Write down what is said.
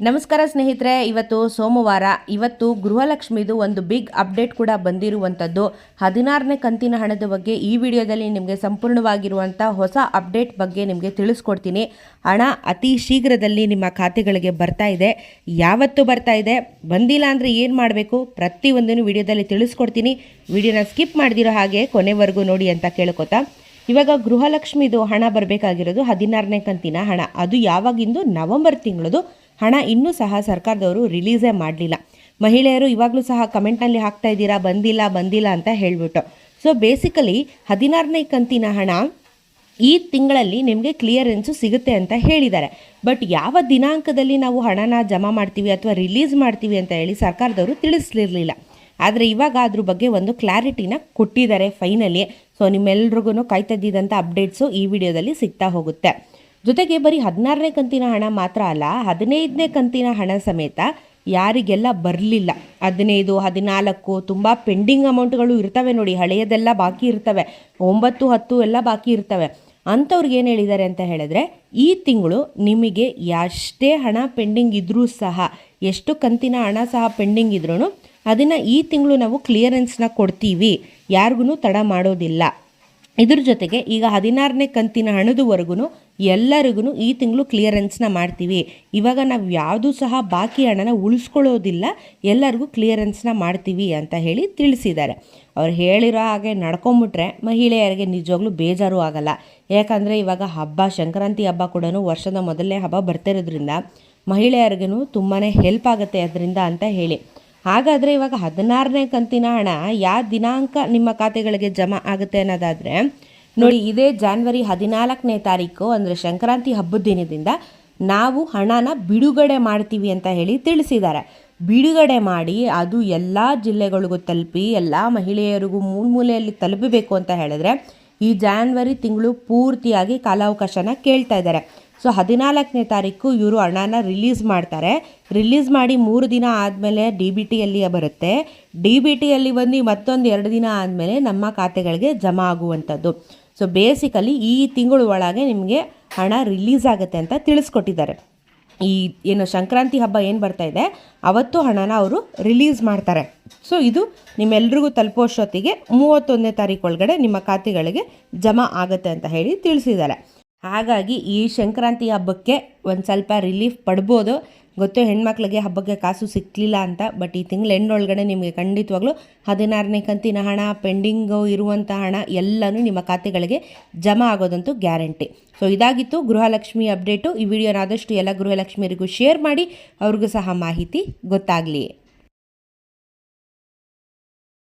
ನಮಸ್ಕಾರ ಸ್ನೇಹಿತರೆ, ಇವತ್ತು ಸೋಮವಾರ, ಇವತ್ತು ಗೃಹಲಕ್ಷ್ಮಿದು ಒಂದು ಬಿಗ್ ಅಪ್ಡೇಟ್ ಕೂಡ ಬಂದಿರುವಂಥದ್ದು ಹದಿನಾರನೇ ಕಂತಿನ ಹಣದ ಬಗ್ಗೆ ಈ ವಿಡಿಯೋದಲ್ಲಿ ನಿಮಗೆ ಸಂಪೂರ್ಣವಾಗಿರುವಂಥ ಹೊಸ ಅಪ್ಡೇಟ್ ಬಗ್ಗೆ ನಿಮಗೆ ತಿಳಿಸ್ಕೊಡ್ತೀನಿ. ಹಣ ಅತಿ ಶೀಘ್ರದಲ್ಲಿ ನಿಮ್ಮ ಖಾತೆಗಳಿಗೆ ಬರ್ತಾ ಇದೆ. ಯಾವತ್ತು ಬರ್ತಾ ಇದೆ, ಬಂದಿಲ್ಲ ಅಂದರೆ ಏನು ಮಾಡಬೇಕು ಪ್ರತಿಯೊಂದನ್ನು ವಿಡಿಯೋದಲ್ಲಿ ತಿಳಿಸ್ಕೊಡ್ತೀನಿ. ವಿಡಿಯೋನ ಸ್ಕಿಪ್ ಮಾಡಿದಿರೋ ಹಾಗೆ ಕೊನೆವರೆಗೂ ನೋಡಿ ಅಂತ ಕೇಳ್ಕೊತಾ. ಇವಾಗ ಗೃಹಲಕ್ಷ್ಮಿದು ಹಣ ಬರಬೇಕಾಗಿರೋದು ಹದಿನಾರನೇ ಕಂತಿನ ಹಣ. ಅದು ಯಾವಾಗಿಂದು? ನವೆಂಬರ್ ತಿಂಗಳದು. ಹಣ ಇನ್ನೂ ಸಹ ಸರ್ಕಾರದವರು ರಿಲೀಸೇ ಮಾಡಲಿಲ್ಲ. ಮಹಿಳೆಯರು ಇವಾಗಲೂ ಸಹ ಕಮೆಂಟ್ನಲ್ಲಿ ಹಾಕ್ತಾ ಇದ್ದೀರಾ, ಬಂದಿಲ್ಲ ಬಂದಿಲ್ಲ ಅಂತ ಹೇಳಿಬಿಟ್ಟು. ಸೊ ಬೇಸಿಕಲಿ ಹದಿನಾರನೇ ಕಂತಿನ ಹಣ ಈ ತಿಂಗಳಲ್ಲಿ ನಿಮಗೆ ಕ್ಲಿಯರೆನ್ಸು ಸಿಗುತ್ತೆ ಅಂತ ಹೇಳಿದ್ದಾರೆ. ಬಟ್ ಯಾವ ದಿನಾಂಕದಲ್ಲಿ ನಾವು ಹಣನ ಜಮಾ ಮಾಡ್ತೀವಿ ಅಥವಾ ರಿಲೀಸ್ ಮಾಡ್ತೀವಿ ಅಂತ ಹೇಳಿ ಸರ್ಕಾರದವರು ತಿಳಿಸ್ಲಿರಲಿಲ್ಲ. ಆದರೆ ಇವಾಗ ಅದ್ರ ಬಗ್ಗೆ ಒಂದು ಕ್ಲಾರಿಟಿನ ಕೊಟ್ಟಿದ್ದಾರೆ ಫೈನಲಿ ಸೊ ನಿಮ್ಮೆಲ್ರಿಗೂ ಕಾಯ್ತದ್ದಿದ್ದಂಥ ಅಪ್ಡೇಟ್ಸು ಈ ವಿಡಿಯೋದಲ್ಲಿ ಸಿಗ್ತಾ ಹೋಗುತ್ತೆ. ಜೊತೆಗೆ ಬರೀ ಹದಿನಾರನೇ ಕಂತಿನ ಹಣ ಮಾತ್ರ ಅಲ್ಲ, ಹದಿನೈದನೇ ಕಂತಿನ ಹಣ ಸಮೇತ ಯಾರಿಗೆಲ್ಲ ಬರಲಿಲ್ಲ, ಹದಿನೈದು, ಹದಿನಾಲ್ಕು, ತುಂಬ ಪೆಂಡಿಂಗ್ ಅಮೌಂಟ್ಗಳು ಇರ್ತವೆ ನೋಡಿ, ಹಳೆಯದೆಲ್ಲ ಬಾಕಿ ಇರ್ತವೆ, ಒಂಬತ್ತು, ಹತ್ತು ಎಲ್ಲ ಬಾಕಿ ಇರ್ತವೆ. ಅಂಥವ್ರಿಗೆ ಏನು ಹೇಳಿದ್ದಾರೆ ಅಂತ ಹೇಳಿದ್ರೆ, ಈ ತಿಂಗಳು ನಿಮಗೆ ಎಷ್ಟೇ ಹಣ ಪೆಂಡಿಂಗ್ ಇದ್ದರೂ ಸಹ, ಎಷ್ಟು ಕಂತಿನ ಹಣ ಸಹ ಪೆಂಡಿಂಗ್ ಇದ್ರೂ ಅದನ್ನು ಈ ತಿಂಗಳು ನಾವು ಕ್ಲಿಯರೆನ್ಸ್ನ ಕೊಡ್ತೀವಿ. ಯಾರಿಗೂ ತಡ ಮಾಡೋದಿಲ್ಲ. ಇದ್ರ ಜೊತೆಗೆ ಈಗ ಹದಿನಾರನೇ ಕಂತಿನ ಹಣದವರೆಗೂ ಎಲ್ಲರಿಗೂ ಈ ತಿಂಗಳು ಕ್ಲಿಯರೆನ್ಸ್ನ ಮಾಡ್ತೀವಿ. ಇವಾಗ ನಾವು ಯಾವುದೂ ಸಹ ಬಾಕಿ ಹಣನ ಉಳಿಸ್ಕೊಳ್ಳೋದಿಲ್ಲ, ಎಲ್ಲರಿಗೂ ಕ್ಲಿಯರೆನ್ಸ್ನ ಮಾಡ್ತೀವಿ ಅಂತ ಹೇಳಿ ತಿಳಿಸಿದ್ದಾರೆ. ಅವ್ರು ಹೇಳಿರೋ ಹಾಗೆ ನಡ್ಕೊಂಬಿಟ್ರೆ ಮಹಿಳೆಯರಿಗೆ ನಿಜವಾಗ್ಲೂ ಬೇಜಾರು ಆಗಲ್ಲ. ಯಾಕಂದರೆ ಇವಾಗ ಹಬ್ಬ, ಸಂಕ್ರಾಂತಿ ಹಬ್ಬ ಕೂಡ ವರ್ಷದ ಮೊದಲನೇ ಹಬ್ಬ ಬರ್ತಿರೋದ್ರಿಂದ ಮಹಿಳೆಯರಿಗೂ ತುಂಬಾ ಹೆಲ್ಪ್ ಆಗುತ್ತೆ ಅದರಿಂದ ಅಂತ ಹೇಳಿ. ಹಾಗಾದರೆ ಇವಾಗ ಹದಿನಾರನೇ ಕಂತಿನ ಹಣ ಯಾವ ದಿನಾಂಕ ನಿಮ್ಮ ಖಾತೆಗಳಿಗೆ ಜಮಾ ಆಗುತ್ತೆ ಅನ್ನೋದಾದರೆ, ನೋಡಿ, ಇದೇ ಜಾನ್ವರಿ ಹದಿನಾಲ್ಕನೇ ತಾರೀಕು ಅಂದರೆ ಸಂಕ್ರಾಂತಿ ಹಬ್ಬದ ದಿನದಿಂದ ನಾವು ಹಣನ ಬಿಡುಗಡೆ ಮಾಡ್ತೀವಿ ಅಂತ ಹೇಳಿ ತಿಳಿಸಿದ್ದಾರೆ. ಬಿಡುಗಡೆ ಮಾಡಿ ಅದು ಎಲ್ಲ ಜಿಲ್ಲೆಗಳಿಗೂ ತಲುಪಿ, ಎಲ್ಲ ಮಹಿಳೆಯರಿಗೂ ಮೂಲ ಮೂಲೆಯಲ್ಲಿ ತಲುಪಬೇಕು ಅಂತ ಹೇಳಿದ್ರೆ ಈ ಜಾನ್ವರಿ ತಿಂಗಳು ಪೂರ್ತಿಯಾಗಿ ಕಾಲಾವಕಾಶನ ಕೇಳ್ತಾ ಇದ್ದಾರೆ. ಸೊ ಹದಿನಾಲ್ಕನೇ ತಾರೀಕು ಇವರು ಹಣನ ರಿಲೀಸ್ ಮಾಡ್ತಾರೆ. ರಿಲೀಸ್ ಮಾಡಿ ಮೂರು ದಿನ ಆದಮೇಲೆ ಡಿ ಬಿ ಟಿಯಲ್ಲಿ ಬರುತ್ತೆ. ಡಿ ಬಿ ಟಿಯಲ್ಲಿ ಬಂದು ಮತ್ತೊಂದು ಎರಡು ದಿನ ಆದಮೇಲೆ ನಮ್ಮ ಖಾತೆಗಳಿಗೆ ಜಮಾ ಆಗುವಂಥದ್ದು. ಸೊ ಬೇಸಿಕಲಿ ಈ ತಿಂಗಳು ಒಳಗೆ ನಿಮಗೆ ಹಣ ರಿಲೀಸ್ ಆಗುತ್ತೆ ಅಂತ ತಿಳಿಸ್ಕೊಟ್ಟಿದ್ದಾರೆ. ಈ ಏನು ಸಂಕ್ರಾಂತಿ ಹಬ್ಬ ಏನು ಬರ್ತಾ ಇದೆ, ಅವತ್ತು ಹಣನ ಅವರು ರಿಲೀಸ್ ಮಾಡ್ತಾರೆ. ಸೊ ಇದು ನಿಮ್ಮೆಲ್ರಿಗೂ ತಲುಪೋಷ್ಟೊತ್ತಿಗೆ ಮೂವತ್ತೊಂದನೇ ತಾರೀಕು ಒಳಗಡೆ ನಿಮ್ಮ ಖಾತೆಗಳಿಗೆ ಜಮಾ ಆಗುತ್ತೆ ಅಂತ ಹೇಳಿ ತಿಳಿಸಿದ್ದಾರೆ. ಹಾಗಾಗಿ ಈ ಸಂಕ್ರಾಂತಿ ಹಬ್ಬಕ್ಕೆ ಒಂದು ಸ್ವಲ್ಪ ರಿಲೀಫ್ ಪಡ್ಬೋದು. ಗೊತ್ತು ಹೆಣ್ಮಕ್ಳಿಗೆ ಹಬ್ಬಕ್ಕೆ ಕಾಸು ಸಿಕ್ಕಲಿಲ್ಲ ಅಂತ ಬಟ್ ಈ ತಿಂಗಳು ಎಂಡೊಳಗಡೆ ನಿಮಗೆ ಖಂಡಿತವಾಗ್ಲೂ ಹದಿನಾರನೇ ಕಂತಿನ ಹಣ ಪೆಂಡಿಂಗು ಇರುವಂಥ ಹಣ ಎಲ್ಲನೂ ನಿಮ್ಮ ಖಾತೆಗಳಿಗೆ ಜಮಾ ಆಗೋದಂತೂ ಗ್ಯಾರಂಟಿ. ಸೊ ಇದಾಗಿತ್ತು ಗೃಹಲಕ್ಷ್ಮಿ ಅಪ್ಡೇಟು. ಈ ವಿಡಿಯೋನ ಆದಷ್ಟು ಎಲ್ಲ ಗೃಹಲಕ್ಷ್ಮಿಯರಿಗೂ ಶೇರ್ ಮಾಡಿ, ಅವ್ರಿಗೂ ಸಹ ಮಾಹಿತಿ ಗೊತ್ತಾಗಲಿ.